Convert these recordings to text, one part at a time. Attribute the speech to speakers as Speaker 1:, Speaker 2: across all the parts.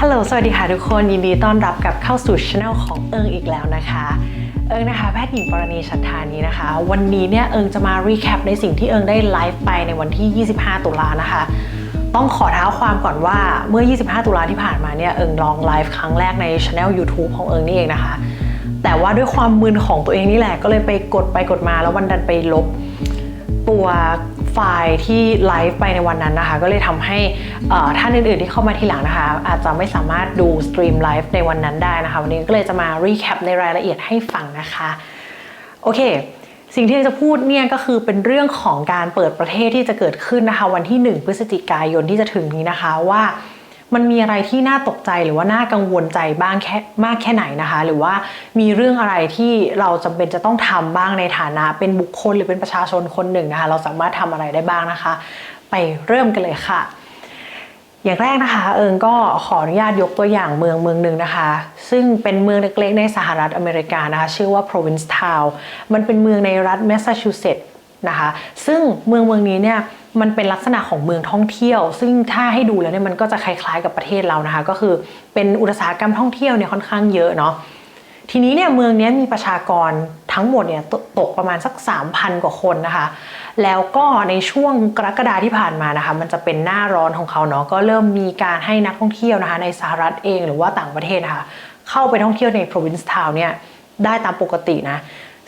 Speaker 1: ฮัลโหล สวัสดีค่ะทุกคน ยินดีต้อนรับกลับเข้าสู่ช anel ของเอิงอีกแล้วนะคะ เอิงนะคะแพทย์หญิงปรณีชัดทานี้นะคะ วันนี้เนี่ยเอิงจะมารีแคปในสิ่งที่เอิงได้ไลฟ์ไปในวันที่ 25 ตุลานะคะ ต้องขอเท้าความก่อนว่าเมื่อ 25 ตุลาที่ผ่านมาเนี่ยเอิงลองไลฟ์ครั้งแรกในช anel YouTube ของเอิงนี่เองนะคะ แต่ว่าด้วยความมึนของตัวเองนี่แหละก็เลยไปกดไปกดมาแล้ววันดันไปลบตัว ไฟล์ที่ไลฟ์ไปในวันนั้นนะคะ ก็เลยทำให้ท่านอื่นๆที่เข้ามาทีหลังนะคะ อาจจะไม่สามารถดูสตรีมไลฟ์ในวันนั้นได้นะคะ วันนี้ก็เลยจะมารีแคปในรายละเอียดให้ฟังนะคะ โอเคสิ่งที่จะพูดเนี่ยก็คือเป็นเรื่องของการเปิดประเทศที่จะเกิดขึ้นนะคะ วันที่ 1 พฤศจิกายนที่จะถึงนี้นะคะว่า มันมีอะไรที่น่าตกใจหรือว่าน่ากังวลใจบ้างแค่มากแค่ไหนนะคะ หรือว่ามีเรื่องอะไรที่เราจำเป็นจะต้องทำบ้างในฐานะ เป็นบุคคลหรือเป็นประชาชนคนหนึ่งนะคะ เราสามารถทำอะไรได้บ้างนะคะ ไปเริ่มกันเลยค่ะ อย่างแรกนะคะ เอิงก็ขออนุญาตยกตัวอย่างเมืองเมืองหนึ่งนะคะ ซึ่งเป็นเมืองเล็กๆในสหรัฐอเมริกานะคะ ชื่อว่า Provincetown มันเป็นเมืองในรัฐแมสซาชูเซตส์ นะคะ ซึ่งเมืองเมืองนี้เนี่ยมันเป็นลักษณะของเมืองท่องเที่ยว ซึ่งถ้าให้ดูแล้วเนี่ยมันก็จะคล้ายๆกับประเทศเรานะคะ ก็คือเป็นอุตสาหกรรมท่องเที่ยวเนี่ยค่อนข้างเยอะเนาะทีนี้เนี่ยเมืองนี้มีประชากรทั้งหมดเนี่ยตตกประมาณสัก 3,000 กว่าคนนะคะ แล้วก็ในช่วงกรกฎาที่ผ่านมานะคะ มันจะเป็นหน้าร้อนของเขาเนาะก็เริ่มมีการให้นักท่องเที่ยวนะคะ ในสหรัฐเองหรือว่าต่างประเทศนะคะเข้าไปท่องเที่ยวใน province town เนี่ยได้ตามปกตินะ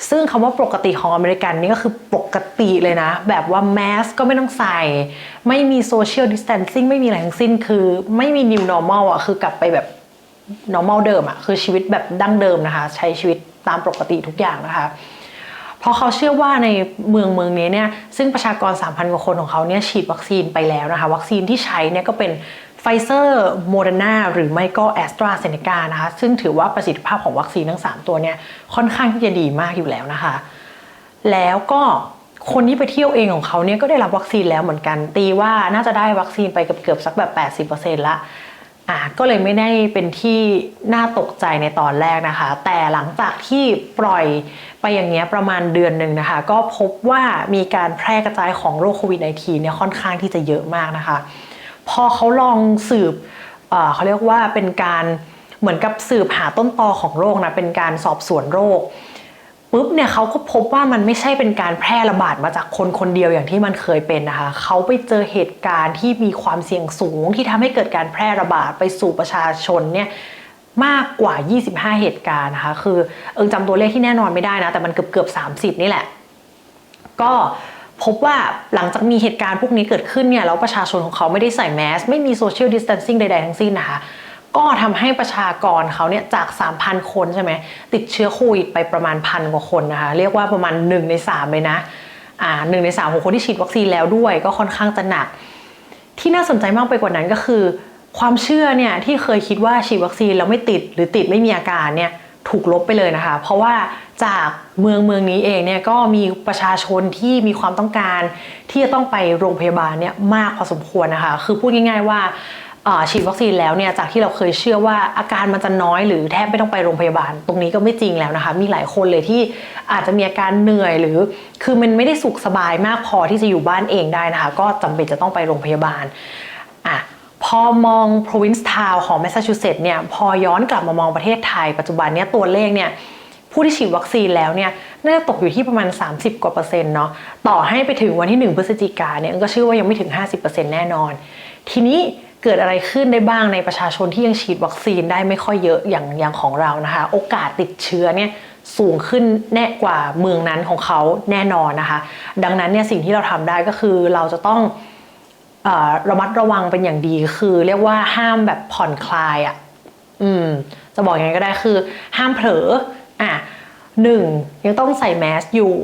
Speaker 1: ซึ่งคำว่าปกติของอเมริกันนี่ก็คือปกติเลยนะ แบบว่าแมสก็ไม่ต้องใส่ ไม่มี social distancing ไม่มีอะไรทั้งสิ้นคือไม่มี new normal อะคือกลับไปแบบ normal เดิมอะคือชีวิตแบบดั้งเดิมนะคะ ใช้ชีวิตตามปกติทุกอย่างนะคะ เพราะเขาเชื่อว่าในเมืองเมืองนี้เนี่ยซึ่งประชากร 3,000 กว่าคนของเขาเนี่ยฉีดวัคซีนไปแล้วนะคะ วัคซีนที่ใช้เนี่ยก็เป็น ฟเซอร์โมเดอร์นาหรือไม่ก็แอสตราเซเนกานะคะซึ่งถือว่าประสิทธิภาพของวัคซีนทั้ง 3 ตัวเนี่ยค่อนข้างที่จะดีมากอยู่แล้วนะคะ แล้วก็คนที่ไปเที่ยวเองของเขาเนี่ยก็ได้รับวัคซีนแล้วเหมือนกัน ตีว่าน่าจะได้วัคซีนไปเกือบๆสักแบบ 80%ละอะก็เลยไม่ได้เป็นที่น่าตกใจในตอนแรกนะคะ แต่หลังจากที่ปล่อยไปอย่างเงี้ยประมาณเดือนหนึ่งนะคะ ก็พบว่ามีการแพร่กระจายของโรคโควิด -19 เนี่ยค่อนข้างที่จะเยอะมากนะคะ พอเขาลองสืบเขาเรียกว่าเป็นการเหมือนกับสืบหาต้นตอของโรคนะเป็นการสอบสวนโรคปุ๊บเนี่ยเขาก็พบว่ามันไม่ใช่เป็นการแพร่ระบาดมาจากคนคนเดียวอย่างที่มันเคยเป็นนะคะเขาไปเจอเหตุการณ์ที่มีความเสี่ยงสูงที่ทำให้เกิดการแพร่ระบาดไปสู่ประชาชนเนี่ยมากกว่า 25 เหตุการณ์นะคะคือเอิงจำตัวเลขที่แน่นอนไม่ได้นะแต่มันเกือบเกือบ30 นี่แหละ ก็ พบว่าหลังจากมีเหตุการณ์พวกนี้เกิดขึ้นเนี่ยแล้วประชาชนของเขาไม่ได้ใส่แมส ไม่มีโซเชียลดิส a ทนซิ่งใดๆทั้งสิ้นนะคะ ก็ทำให้ประชากรเขาเนี่ยจาก 3,000 คนใช่ไหมติดเชื้อโควิดไปประมาณพันกว่าคนนะคะ เรียกว่าประมาณ 1 ใน 3 เลยนะอ่าหนึ่งใน3ของคนที่ฉีดวัคซีนแล้วด้วยก็ค่อนข้างจะหนัก ที่น่าสนใจมากไปกว่านั้นก็คือ ความเชื่อเนี่ยที่เคยคิดว่าฉีดวัคซีนแล้วไม่ติดหรือติดไม่มีอาการเนี่ยถูกลบไปเลยนะคะ เพราะว่า จากเมืองเมืองนี้เองเนี่ยก็มีประชาชนที่มีความต้องการที่จะต้องไปโรงพยาบาลเนี่ยมากพอสมควรนะคะคือพูดง่าย ๆว่าฉีดวัคซีนแล้วเนี่ยจากที่เราเคยเชื่อว่าอาการมันจะน้อยหรือแทบไม่ต้องไปโรงพยาบาล ตรงนี้ก็ไม่จริงแล้วนะคะมีหลายคนเลยที่อาจจะมีอาการเหนื่อยหรือ คือมันไม่ได้สุขสบายมากพอที่จะอยู่บ้านเองได้นะคะ ก็จำเป็นจะต้องไปโรงพยาบาลอะพอมอง province town ของแมสซาชูเซตส์เนี่ยพอย้อนกลับมามองประเทศไทยปัจจุบันเนี่ยตัวเลขเนี่ย ผู้ที่ฉีดวัคซีนแล้วเนี่ยน่าจะตกอยู่ที่ประมาณ 30 กว่าเปอร์เซ็นต์เนาะต่อให้ไปถึงวันที่ 1 พฤศจิกาเนี่ยก็เชื่อว่ายังไม่ถึง 50%แน่นอน ทีนี้เกิดอะไรขึ้นได้บ้างในประชาชนที่ยังฉีดวัคซีนได้ไม่ค่อยเยอะอย่างอย่างของเรานะคะ โอกาสติดเชื้อเนี่ยสูงขึ้นแน่กว่าเมืองนั้นของเขาแน่นอนนะคะ ดังนั้นเนี่ยสิ่งที่เราทำได้ก็คือเราจะต้องอ่อระมัดระวังเป็นอย่างดีคือ เรียกว่าห้ามแบบผ่อนคลายอะ่ะอืมจะบอกยังไงก็ได้คือ ห้ามเผลอ อะหนึ่งยังต้องใส่แมสอยู่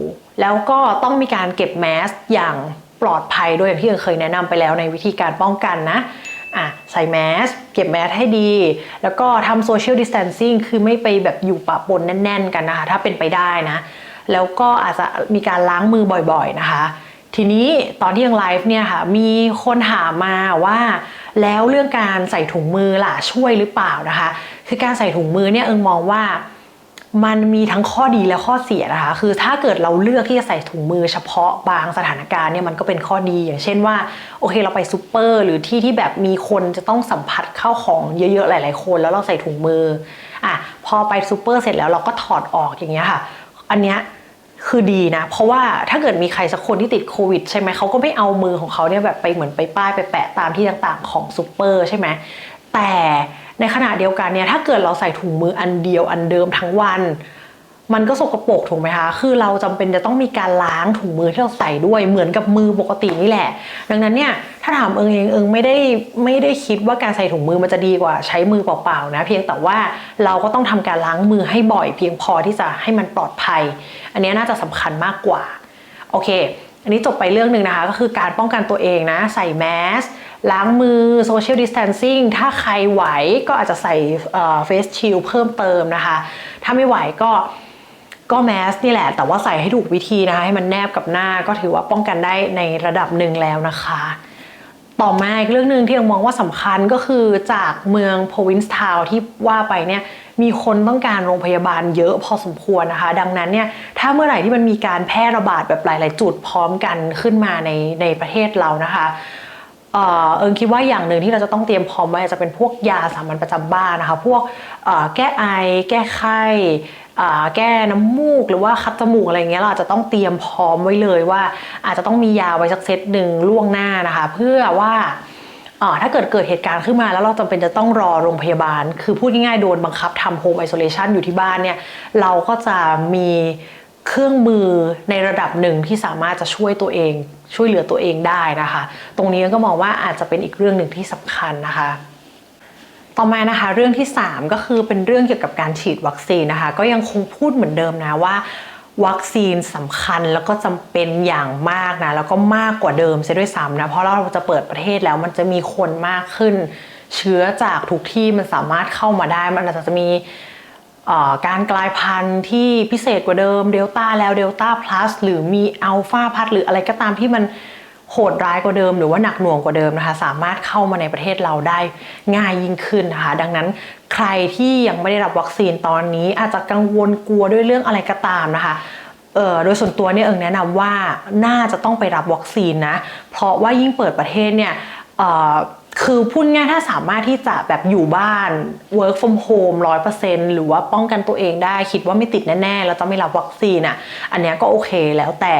Speaker 1: แล้วก็ต้องมีการเก็บแมสอย่างปลอดภัยด้วยอย่างที่เคยแนะนำไปแล้วในวิธีการป้องกันนะอะใส่แมสเก็บแมสให้ดี แล้วก็ทำโซเชียลดิส a ทนซิ่งคือไม่ไปแบบอยู่ปะปนแน่น ๆ กันนะคะ ถ้าเป็นไปได้นะ แล้วก็อาจจะมีการล้างมือบ่อยๆนะคะ ทีนี้ตอนที่ยังไลฟ์เนี่ยค่ะ มีคนถามมาว่า แล้วเรื่องการใส่ถุงมือล่ะช่วยหรือเปล่านะคะ คือการใส่ถุงมือเนี่ยเอิงมองว่า มันมีทั้งข้อดีและข้อเสียนะคะ คือถ้าเกิดเราเลือกที่จะใส่ถุงมือเฉพาะบางสถานการณ์เนี่ยมันก็เป็นข้อดีอย่างเช่นว่าโอเคเราไปซูเปอร์หรือที่ที่แบบมีคนจะต้องสัมผัสเข้าของเยอะๆหลาย ๆ คนแล้วเราใส่ถุงมืออะพอไปซูเปอร์เสร็จแล้วเราก็ถอดออกอย่างเงี้ยค่ะ อันเนี้ยคือดีนะ เพราะว่าถ้าเกิดมีใครสักคนที่ติดโควิดใช่ไหมเขาก็ไม่เอามือของเขาเนี่ยแบบไปเหมือนไปป้ายไปแปะตามที่ต่างๆของซูเปอร์ใช่ไหม แต่ในขณะเดียวกันเนี่ยถ้าเกิดเราใส่ถุงมืออันเดียวอันเดิมทั้งวัน มันก็สกปรกถูกไหมคะคือเราจำเป็นจะต้องมีการล้างถุงมือที่เราใส่ด้วยเหมือนกับมือปกตินี่แหละ ดังนั้นเนี่ยถ้าถามเอิงเองเอิงไม่ได้ไม่ได้คิดว่าการใส่ถุงมือมันจะดีกว่าใช้มือเปล่าๆนะ เพียงแต่ว่าเราก็ต้องทำการล้างมือให้บ่อย เพียงพอที่จะให้มันปลอดภัย อันนี้น่าจะสำคัญมากกว่าโอเค อันนี้จบไปเรื่องหนึ่งนะคะ ก็คือการป้องกันตัวเองนะ ใส่แมสล้างมือ social distancing ถ้าใครไหวก็อาจจะใส่เฟสชิลเพิ่มเติมนะคะ ถ้าไม่ไหวก็ก็แมสนี่แหละ แต่ว่าใส่ให้ถูกวิธีนะคะ ให้มันแนบกับหน้าก็ถือว่าป้องกันได้ในระดับหนึ่งแล้วนะคะ ต่อมาอีกเรื่องหนึ่งที่เรามองว่าสำคัญก็คือจากเมืองโพวินส์ทาวที่ว่าไปเนี่ย มีคนต้องการโรงพยาบาลเยอะพอสมควรนะคะ ดังนั้นเนี่ยถ้าเมื่อไหร่ที่มันมีการแพร่ระบาดแบบหลาย ๆ จุดพร้อมกันขึ้นมาในในประเทศเรานะคะเอ่อเอิงคิดว่าอย่างหนึ่งที่เราจะต้องเตรียมพร้อมไว้จะเป็นพวกยาสามัญประจำบ้านนะคะ พวกแก้ไอ แก้ไข้แก้น้ำมูกหรือว่าคัดจมูกอะไรเงี้ยเราอาจจะต้องเตรียมพร้อมไว้เลยว่า อาจจะต้องมียาไว้สักเซตหนึ่งล่วงหน้านะคะ เพื่อว่า ถ้าเกิดเกิดเหตุการณ์ขึ้นมาแล้วเราจำเป็นจะต้องรอโรงพยาบาล คือพูดง่ายๆโดนบังคับทำโฮมไอโซเลชันอยู่ที่บ้านเนี่ยเราก็จะมีเครื่องมือในระดับหนึ่งที่สามารถจะช่วยตัวเอง ช่วยเหลือตัวเองได้นะคะ ตรงนี้ก็มองว่าอาจจะเป็นอีกเรื่องหนึ่งที่สำคัญนะคะต่อมานะคะเรื่องที่ 3 ก็คือเป็นเรื่องเกี่ยวกับการฉีดวัคซีนนะคะ ก็ยังคงพูดเหมือนเดิมนะว่า วัคซีนสำคัญแล้วก็จำเป็นอย่างมากนะ แล้วก็มากกว่าเดิมเสียด้วยซ้ำนะ เพราะเราจะเปิดประเทศแล้วมันจะมีคนมากขึ้น เชื้อจากทุกที่มันสามารถเข้ามาได้ มันอาจจะมีการกลายพันธุ์ที่พิเศษกว่าเดิมเดลต้าแล้วเดลต้าพลัสหรือมีอัลฟาพัดหรืออะไรก็ตามที่มัน โหดร้ายกว่าเดิมหรือว่าหนักหน่วงกว่าเดิมนะคะ สามารถเข้ามาในประเทศเราได้ง่ายยิ่งขึ้นนะคะ ดังนั้นใครที่ยังไม่ได้รับวัคซีนตอนนี้ อาจจะกังวลกลัวด้วยเรื่องอะไรก็ตามนะคะเออโดยส่วนตัวเนี่ยเอิงแนะนำว่าน่าจะต้องไปรับวัคซีนนะ เพราะว่ายิ่งเปิดประเทศเนี่ย คือพูดง่ายถ้าสามารถที่จะแบบอยู่บ้าน work from home 100%หรือว่าป้องกันตัวเองได้คิดว่าไม่ติดแน่ๆ แล้วจะไม่รับวัคซีนอะอันนี้ก็โอเคแล้วแต่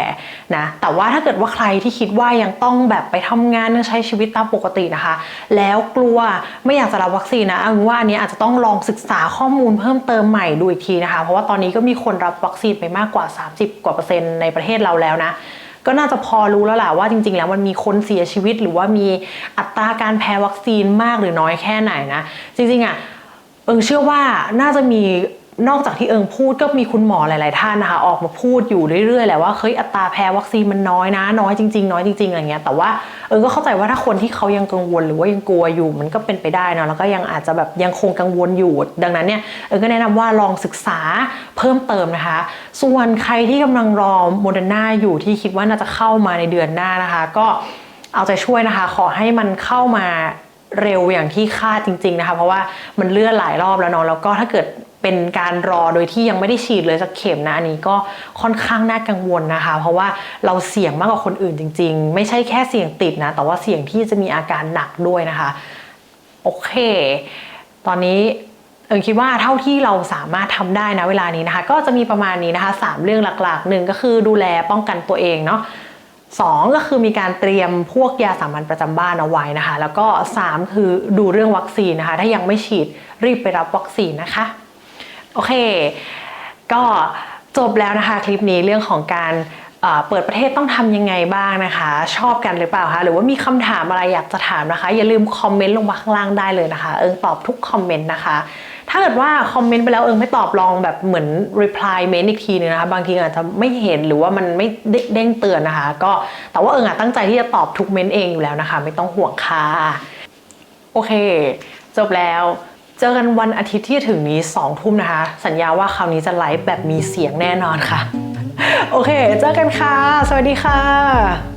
Speaker 1: นะแต่ว่าถ้าเกิดว่าใครที่คิดว่ายังต้องแบบไปทำงานใช้ชีวิตตามปกตินะคะ แล้วกลัวไม่อยากจะรับวัคซีนนะอันว่าอันนี้อาจจะต้องลองศึกษาข้อมูลเพิ่มเติมใหม่ดูอีกทีนะคะ เพราะว่าตอนนี้ก็มีคนรับวัคซีนไปมากกว่า 30 กว่าเปอร์เซ็นต์ในประเทศเราแล้วนะ ก็น่าจะพอรู้แล้วแหละว่าจริง ๆ แล้วมันมีคนเสียชีวิต หรือว่ามีอัตราการแพ้วัคซีนมากหรือน้อยแค่ไหนนะ จริงๆอะเอิงเชื่อว่าน่าจะมี นอกจากที่เอิงพูดก็มีคุณหมอหลาย ๆ ท่านนะคะออกมาพูดอยู่เรื่อย ๆ แหละว่าเฮ้ยอัตราแพ้วัคซีนมันน้อยนะน้อยจริง ๆ น้อยจริง ๆ อะไรเงี้ยแต่ว่าเอิงก็เข้าใจว่าถ้าคนที่เขายังกังวลหรือว่ายังกลัวอยู่ มันก็เป็นไปได้นะแล้วก็ยังอาจจะแบบยังคงกังวลอยู่ ดังนั้นเนี่ยเอิงก็แนะนำว่าลองศึกษาเพิ่มเติมนะคะ ส่วนใครที่กำลังรอโมเดอร์นาอยู่ที่คิดว่าน่าจะเข้ามาในเดือนหน้านะคะ ก็เอาใจช่วยนะคะ ขอให้มันเข้ามาเร็วอย่างที่คาดจริง ๆ นะคะ เพราะว่ามันเลื่อนหลายรอบแล้วเนาะแล้วก็ถ้าเกิด เป็นการรอโดยที่ยังไม่ได้ฉีดเลยสักเข็มนะอันนี้ก็ค่อนข้างน่ากังวลนะคะ เพราะว่าเราเสี่ยงมากกว่าคนอื่นจริง ๆ ไม่ใช่แค่เสี่ยงติดนะ แต่ว่าเสี่ยงที่จะมีอาการหนักด้วยนะคะโอเค ตอนนี้เอิงคิดว่าเท่าที่เราสามารถทำได้นะเวลานี้นะคะ ก็จะมีประมาณนี้นะคะสามเรื่องหลักๆหนึ่งก็คือดูแลป้องกันตัวเองเนาะสองก็คือมีการเตรียมพวกยาสามัญประจำบ้านเอาไว้นะคะ แล้วก็สามคือดูเรื่องวัคซีนนะคะ ถ้ายังไม่ฉีดรีบไปรับวัคซีนนะคะ โอเค ก็จบแล้วนะคะคลิปนี้เรื่องของการเปิดประเทศต้องทำยังไงบ้างนะคะ ชอบกันหรือเปล่าคะหรือว่ามีคำถามอะไรอยากจะถามนะคะ อย่าลืมคอมเมนต์ลงมาข้างล่างได้เลยนะคะ เอิงตอบทุกคอมเมนต์นะคะ ถ้าเกิดว่าคอมเมนต์ไปแล้วเอิงไม่ตอบลองแบบเหมือน reply เมนอีกทีนึงนะคะบางทีอาจจะไม่เห็นหรือว่ามันไม่เด้งเตือนนะคะ ก็แต่ว่าเอิงอะตั้งใจที่จะตอบทุกเมนต์เองอยู่แล้วนะคะ ไม่ต้องห่วงค่ะโอเค จบแล้ว เจอกันวันอาทิตย์ที่ถึงนี้2ทุ่มนะคะ สัญญาว่าคราวนี้จะไลฟ์แบบมีเสียงแน่นอนค่ะ โอเค เจอกันค่ะ สวัสดีค่ะ